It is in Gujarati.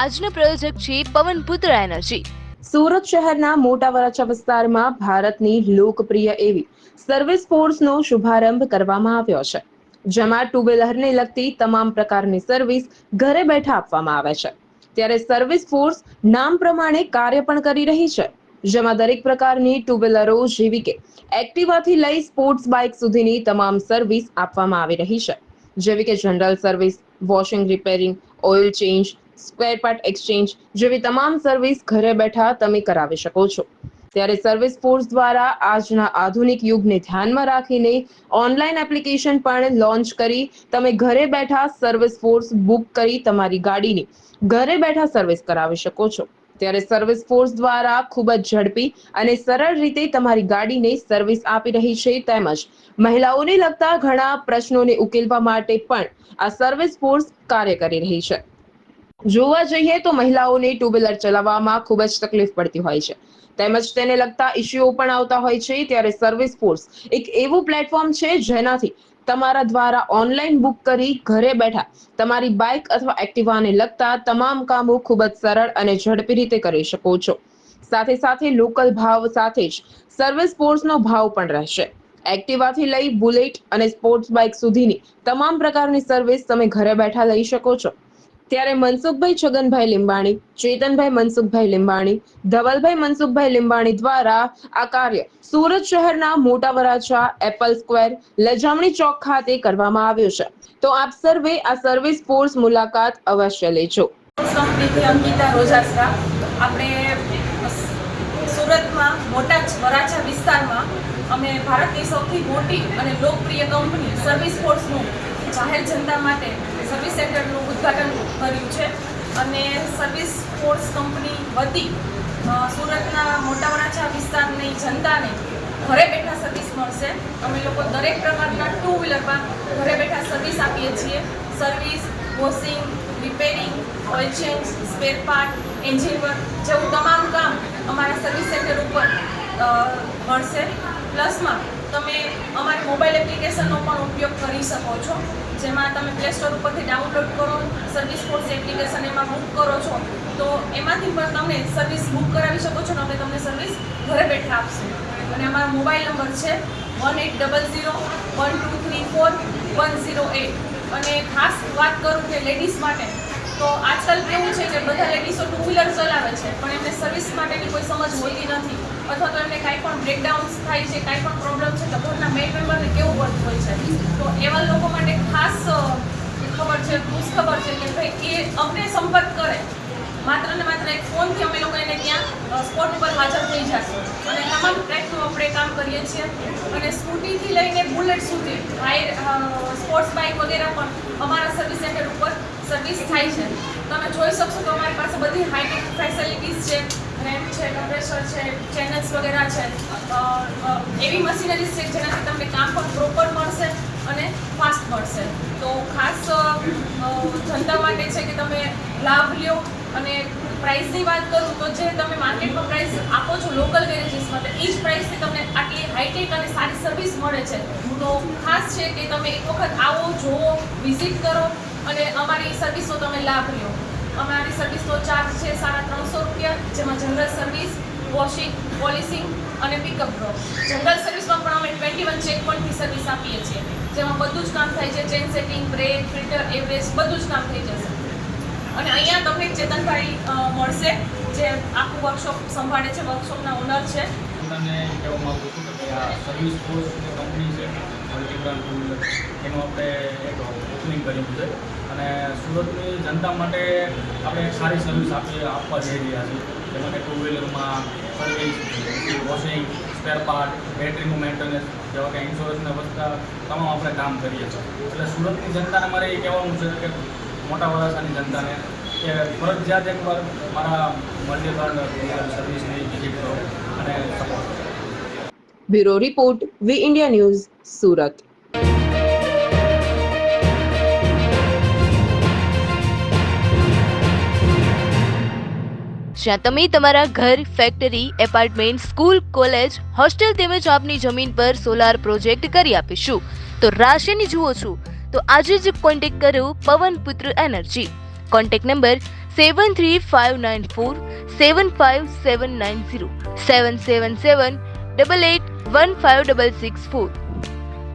આજનો પ્રયોજક છે પવનપુત્ર એનર્જી. સુરત શહેરના મોટા વરાછા વિસ્તારમાં ભારતની લોકપ્રિય એવી સર્વિસ ફોર્સનો શુભારંભ કરવામાં આવ્યો છે, જેમાં ટુ વ્હીલરને લગતી તમામ પ્રકારની સર્વિસ ઘરે બેઠા આપવામાં આવે છે. ત્યારે સર્વિસ ફોર્સ નામ પ્રમાણે કાર્ય પણ કરી રહી છે, જેમાં દરેક પ્રકારની ટુ વ્હીલરો જેવી કે એક્ટિવાથી લઈ સ્પોર્ટ્સ બાઇક સુધીની તમામ સર્વિસ આપવામાં આવી રહી છે, જેવી કે general service, washing, repairing, oil change spare part exchange જેવી તમામ સર્વિસ ઘરે બેઠા તમે કરાવી શકો છો. ત્યારે સર્વિસ ફોર્સ દ્વારા આજના આધુનિક યુગને ધ્યાનમાં રાખીને ઓનલાઈન એપ્લિકેશન પણ લોન્ચ કરી તમે ઘરે બેઠા સર્વિસ ફોર્સ બુક કરી તમારી ગાડીની ઘરે બેઠા સર્વિસ કરાવી શકો છો. ત્યારે સર્વિસ ફોર્સ દ્વારા ખૂબ જ ઝડપી અને સરળ રીતે તમારી ગાડીને સર્વિસ આપી રહી છે તેમજ મહિલાઓને લગતા ઘણા પ્રશ્નોને ઉકેલવા માટે પણ આ સર્વિસ ફોર્સ કાર્ય કરી રહી છે. જોવા જઈએ તો મહિલાઓને ટુ વ્હીલર ચલાવવામાં ખૂબ જ તકલીફ પડતી હોય છે. તેમજ તેને લગતા ઇસ્યુઓ પણ આવતા હોય છે, ત્યારે સર્વિસ ફોર્સ એક એવું પ્લેટફોર્મ છે જેનાથી તમારા દ્વારા ઓનલાઈન બુક કરી ઘરે બેઠા તમારી બાઇક અથવા એક્ટિવાને લગતા તમામ કામો ખૂબ જ સરળ અને ઝડપી રીતે કરી શકો છો. સાથે સાથે લોકલ ભાવ સાથે જ સર્વિસ ફોર્સનો ભાવ પણ રહેશે. એક્ટિવાથી લઈ બુલેટ અને સ્પોર્ટ્સ બાઇક સુધીની તમામ પ્રકારની સર્વિસ તમે ઘરે બેઠા લઈ શકો છો. ત્યારે મનસુખભાઈ છગનભાઈ લીંબાણી, ચેતનભાઈ મનસુખભાઈ લીંબાણી, ધવલભાઈ મનસુખભાઈ લીંબાણી દ્વારા આ કાર્ય સુરત શહેરના મોટા વરાછા એપલ સ્ક્વેર લજામણી ચોક ખાતે કરવામાં આવ્યું છે. તો આપ સર્વે આ સર્વિસ ફોર્સ મુલાકાત અવશ્ય લેજો. અંકિતા રોજાસરા. આપણે સુરતમાં મોટા વરાછા વિસ્તારમાં અમે ભારતની સૌથી મોટી અને લોકપ્રિય કંપની સર્વિસ ફોર્સનું જાહેર જનતા માટે સર્વિસ સેન્ટરનું ઉદ્ઘાટન કર્યું છે અને સર્વિસ ફોર્સ કંપની વતી સુરતના મોટા વરાછા વિસ્તારની જનતાને ઘરે બેઠા સર્વિસ મળશે. અમે લોકો દરેક પ્રકારના ટુ વ્હીલરમાં ઘરે બેઠા સર્વિસ આપીએ છીએ. Service, washing, repairing, oil change, spare part, engine work, જેવું તમામ કામ અમારા સર્વિસ સેન્ટર ઉપર મળશે. પ્લસમાં તમે અમારી મોબાઈલ એપ્લિકેશનનો પણ ઉપયોગ કરી શકો છો. જેમાં તમે પ્લે સ્ટોર ઉપરથી ડાઉનલોડ કરો સર્વિસ ફોર્સ એપ્લિકેશન એમાં બુક કરો છો, તો એમાંથી પણ તમે સર્વિસ બુક કરાવી શકો છો અને તમને સર્વિસ ઘરે બેઠા આપશે. અને અમારો મોબાઈલ નંબર છે one eight double zero one two three four one zero eight. અને ખાસ વાત કરું કે લેડીઝ માટે, તો આજકાલ કેવું છે કે બધા લેડીઝો ટુ વ્હીલર ચલાવે છે, પણ એમને સર્વિસ માટેની કોઈ સમજ હોતી નથી. અથવા તો એમને કાંઈ પણ બ્રેકડાઉન્સ થાય છે, કાંઈ પણ પ્રોબ્લેમ છે, તો ઘરના મેઇન મેમ્બરને કેવું પડતું હોય છે? તો એવા લોકો માટે ખાસ ખબર છે, ખુશ ખબર છે કે ભાઈ, એ અમને સંપર્ક કરે. માત્ર ને માત્ર એક ફોનથી અમે લોકો એને ત્યાં સ્પોટ ઉપર હાજર થઈ જશે અને તમામ ટ્રેકનું આપણે કામ કરીએ છીએ. અને સ્કૂટીથી લઈને બુલેટ સુધી સ્પોર્ટ્સ બાઇક વગેરે પણ અમારા સર્વિસ સેન્ટર ઉપર સર્વિસ થાય છે. તમે જોઈ શકશો તો અમારી પાસે બધી હાઈટેક ફેસિલિટીઝ છે રેમ્પ છે કમ્પ્રેસર છે ચેનલ્સ વગેરે છે. એવી મશીનરીઝ છે જેનાથી તમને કામ પણ પ્રોપર મળશે અને ફાસ્ટ મળશે. તો ખાસ જનતા માટે છે કે તમે લાભ લ્યો અને પ્રાઇસની વાત કરું તો જે તમે માર્કેટમાં પ્રાઇસ છો લોકલ ગેરેજીસ માટે એ જ પ્રાઇસથી તમને આટલી હાઈટેક અને સારી સર્વિસ મળે છે. તો ખાસ છે કે તમે એક વખત આવો, જુઓ વિઝિટ કરો અને અમારી સર્વિસનો તમે લાભ લો. અમારી સર્વિસનો ચાર્જ છે સાડા ત્રણસો રૂપિયા, જેમાં જનરલ સર્વિસ વોશિંગ પોલિસિંગ અને પિકઅપ ડ્રોપ જનરલ સર્વિસમાં પણ અમે ટ્વેન્ટી વન ચેક પોઈન્ટથી સર્વિસ આપીએ છીએ. જેમાં બધું જ કામ થાય છે chain setting brake filter average બધું જ કામ થઈ જશે. અને અહીંયા તમને ચેતનભાઈ મળશે. વર્કશોપ સંભાળે છે વર્કશોપના ઓનર છે. તમને કહેવા માગું છું કે આ સર્વિસ ફોર્સ કંપની છે મલ્ટીબ્રાન્ડ ટુ વ્હીલર એનું આપણે એક ઓપનિંગ કર્યું છે. અને સુરતની જનતા માટે આપણે એક સારી સર્વિસ આપી, આપવા જઈ રહ્યા છીએ. જેમાં કે ટુ વ્હીલરમાં સર્વિસ વોશિંગ સ્પેર પાર્ટ બેટરીનું મેન્ટેનન્સ જેવા કે ઇન્સ્યોરન્સને વધતા તમામ આપણે કામ કરીએ છીએ. એટલે સુરતની જનતાને મારે એ કહેવાનું છે કે મોટા વરાસાની જનતાને કે ફરજિયાત એકવાર મારા મલ્ટીબ્રાન્ડ સર્વિસની વિઝિટ કરો અને સપોર્ટ કરો. Bureau report V India news Surat. જ્યાં તમે તમારા ઘર factory apartment school college hostel તેમજ આપની જમીન પર સોલાર પ્રોજેક્ટ કરી આપીશું. તો રાશિની જુઓ છો. તો આજે જ કોન્ટેક્ટ કરો પવન પુત્ર એનર્જી contact number 73594 75790 777 88